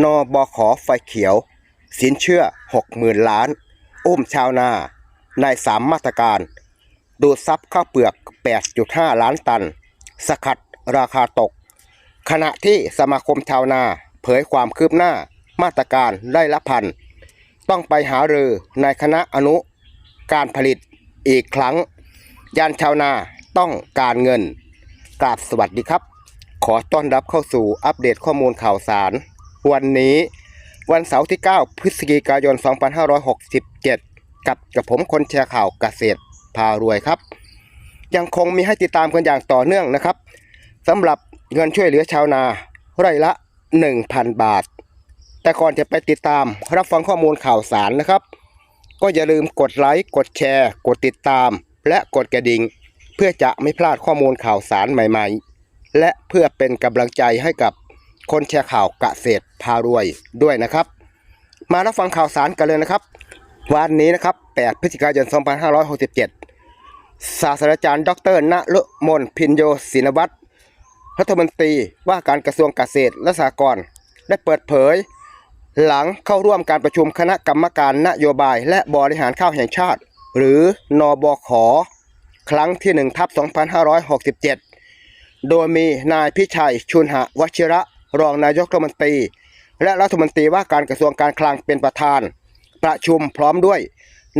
นบขไฟเขียว สินเชื่อ 60,000 ล้าน อุ้มชาวนาในสามมาตรการ ดูดซับข้าวเปลือก 8.5 ล้านตัน สกัดราคาตก ขณะที่สมาคมชาวนาเผยความคืบหน้ามาตรการได้ละพัน ต้องไปหารือในคณะอนุการผลิตอีกครั้ง ยานชาวนาต้องการเงิน กราบสวัสดีครับ ขอต้อนรับเข้าสู่อัปเดตข้อมูลข่าวสาร วันนี้วันเสาร์ที่ 9 พฤศจิกายน 2567 กับกับผมคนแชร์ข่าวเกษตรพารวยครับ ยังคงมีให้ติดตามกันอย่างต่อเนื่องนะครับสำหรับเงินช่วยเหลือชาวนาไร่ละ 1,000 บาท แต่ก่อนจะไปติดตามรับฟังข้อมูลข่าวสารนะครับ ก็อย่าลืมกดไลค์กดแชร์ กดติดตาม และกดกระดิ่ง เพื่อจะไม่พลาดข้อมูลข่าวสารใหม่ ๆ และเพื่อเป็นกำลังใจให้กับ คนแชร์ข่าวเกษตรพารวยด้วยนะครับ มารับฟังข่าวสารกันเลยนะครับ วันนี้นะครับ 8 พฤศจิกายน 2567 ศาสตราจารย์ดรณฤมลพินโยศินวัตรรัฐมนตรีว่าการกระทรวงเกษตรและสหกรณ์ได้เปิดเผย หลังเข้าร่วมการประชุมคณะกรรมการนโยบายและบริหารข้าวแห่งชาติ หรือนบขครั้งที่1ทับ2567 โดยมีนายพิชัยชุนหะวชิระ รองนายกรัฐมนตรี และรัฐมนตรีว่าการกระทรวงการคลังเป็นประธาน ประชุมพร้อมด้วย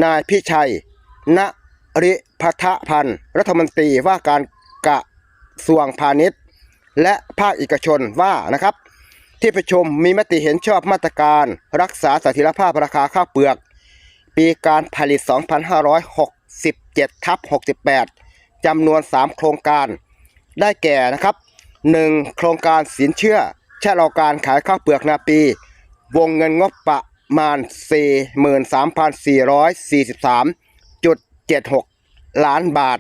นายพิชัย ณริพัฒพันธ์ รัฐมนตรีว่าการกระทรวงพาณิชย์ และภาคเอกชนว่านะครับ ที่ประชุมมีมติเห็นชอบมาตรการ รักษาเสถียรภาพราคาข้าวเปลือก ปีการผลิต 2567ทับ68จำนวน 3 โครงการ ได้แก่นะครับ 1. โครงการสินเชื่อ ชะลอการขายข้าวเปลือกนาปี วงเงินงบประมาณ 43,443.76 ล้านบาท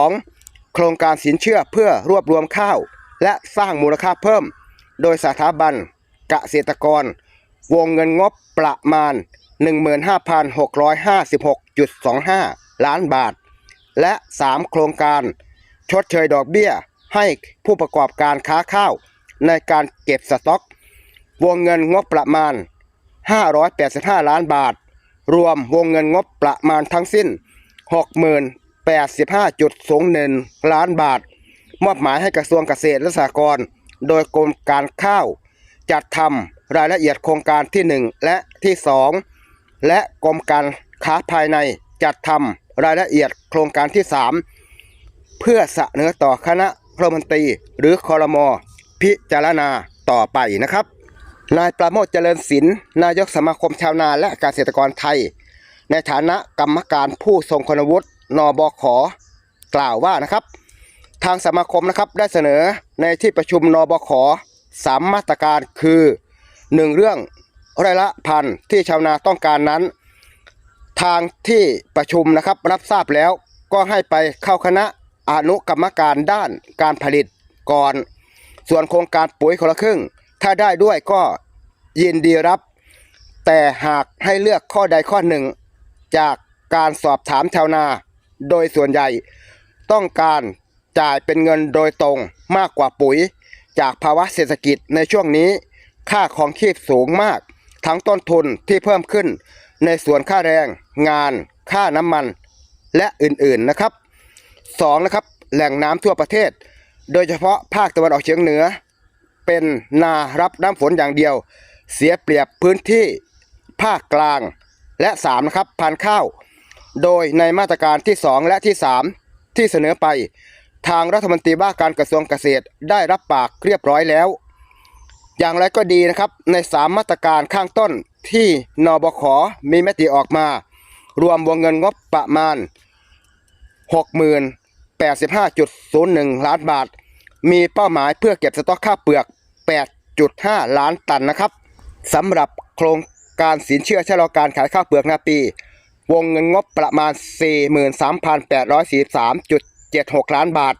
2. โครงการสินเชื่อเพื่อรวบรวมข้าว และสร้างมูลค่าเพิ่ม โดยสถาบันเกษตรกร วงเงินงบประมาณ 15,656.25 ล้านบาท และ 3 โครงการชดเชยดอกเบี้ยให้ผู้ประกอบการค้าข้าว ในการเก็บสต็อก วงเงินงบประมาณ 585 ล้านบาท รวมวงเงินงบประมาณทั้งสิ้น685.01 ล้านบาท มอบหมายให้กระทรวงเกษตรและสหกรณ์โดยกรมการข้าว จัดทำรายละเอียดโครงการที่ 1 และที่ 2 และกรมการค้าภายในจัดทำรายละเอียดโครงการที่ 3 เพื่อเสนอต่อคณะรัฐมนตรีหรือคอรมอ พิจารณาต่อไปนะครับ นายประโมทเจริญศิลป์นายกสมาคมชาวนาและเกษตรกรไทย ในฐานะกรรมการผู้ทรงคุณวุฒินบขกล่าวว่านะครับ ทางสมาคมนะครับได้เสนอในที่ประชุมนบขสามมาตรการคือ 1. เรื่องไร่ละพันที่ชาวนาต้องการนั้น ทางที่ประชุมนะครับรับทราบแล้วก็ให้ไปเข้าคณะอนุกรรมการด้านการผลิตก่อน ส่วนโครงการปุ๋ยคนละครึ่ง ถ้าได้ด้วยก็ยินดีรับ แต่หากให้เลือกข้อใดข้อหนึ่ง จากการสอบถามชาวนา โดยส่วนใหญ่ ต้องการจ่ายเป็นเงินโดยตรงมากกว่าปุ๋ย จากภาวะเศรษฐกิจในช่วงนี้ ค่าของชีพสูงมาก ทั้งต้นทุนที่เพิ่มขึ้น ในส่วนค่าแรง งาน ค่าน้ำมัน และอื่นๆนะครับ 2. นะครับแหล่งน้ำทั่วประเทศ โดยเฉพาะภาคตะวันออกเฉียงเหนือ เป็นนารับน้ำฝนอย่างเดียว เสียเปรียบพื้นที่ภาคกลางและ3นะครับพันข้าว โดยในมาตรการที่ 2 และที่ 3 ที่เสนอไป ทางรัฐมนตรีว่าการกระทรวงเกษตรได้รับปากเรียบร้อยแล้ว อย่างไรก็ดีนะครับใน 3 มาตรการข้างต้นที่นบขมีมติออกมา รวมวงเงินงบประมาณ 85.01 ล้านบาท มีเป้าหมายเพื่อเก็บสต็อกข้าวเปลือก 8.5 ล้านตันนะครับสำหรับโครงการสินเชื่อชะลอการขายข้าวเปลือกนาปี วงเงินงบประมาณ 43,843.76 ล้านบาท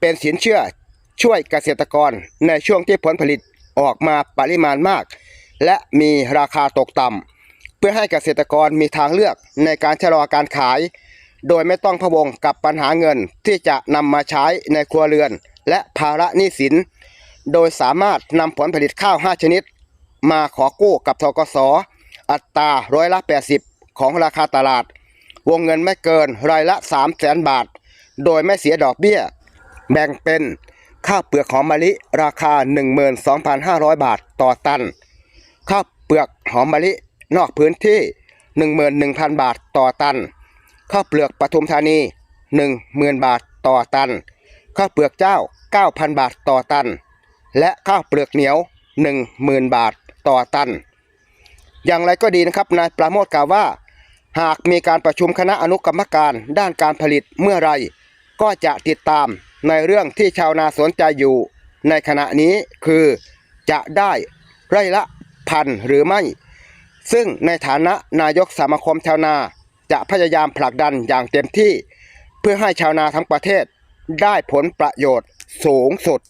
เป็นสินเชื่อช่วยเกษตรกรในช่วงที่ผลผลิตออกมาปริมาณมาก และมีราคาตกต่ำเพื่อให้เกษตรกรมีทางเลือกในการชะลอการขาย โดยไม่ต้องพะวงกับปัญหาเงินที่จะนำมาใช้ในครัวเรือน และภาระหนี้สิน โดยสามารถนำผลผลิตข้าว 5 ชนิด มาขอกู้กับทกสอัตราร้อยละ 80 ของราคาตลาด วงเงินไม่เกินรายละ3 0 0แสนบาท โดยไม่เสียดอกเบี้ย แบ่งเป็นข้าวเปลือกหอมมะลิราคา 12,500 บาทต่อตัน ข้าวเปลือกหอมมะลินอกพื้นที่ 11,000 บาทต่อตัน ข้าวเปลือกปทุมธานี 10,000 บาทต่อตัน ข้าวเปลือกเจ้า 9,000 บาทต่อตัน และข้าวเปลือกเหนียว 10,000 บาทต่อตัน อย่างไรก็ดีนะครับนายปราโมทกล่าวว่า หากมีการประชุมคณะอนุกรรมการด้านการผลิตเมื่อไรก็จะติดตามในเรื่องที่ชาวนาสนใจอยู่ในขณะนี้คือจะได้ไร่ละพันหรือไม่ ซึ่งในฐานะนายกสมาคมชาวนา จะพยายามผลักดันอย่างเต็มที่ เพื่อให้ชาวนาทั้งประเทศได้ผลประโยชน์สูงสุด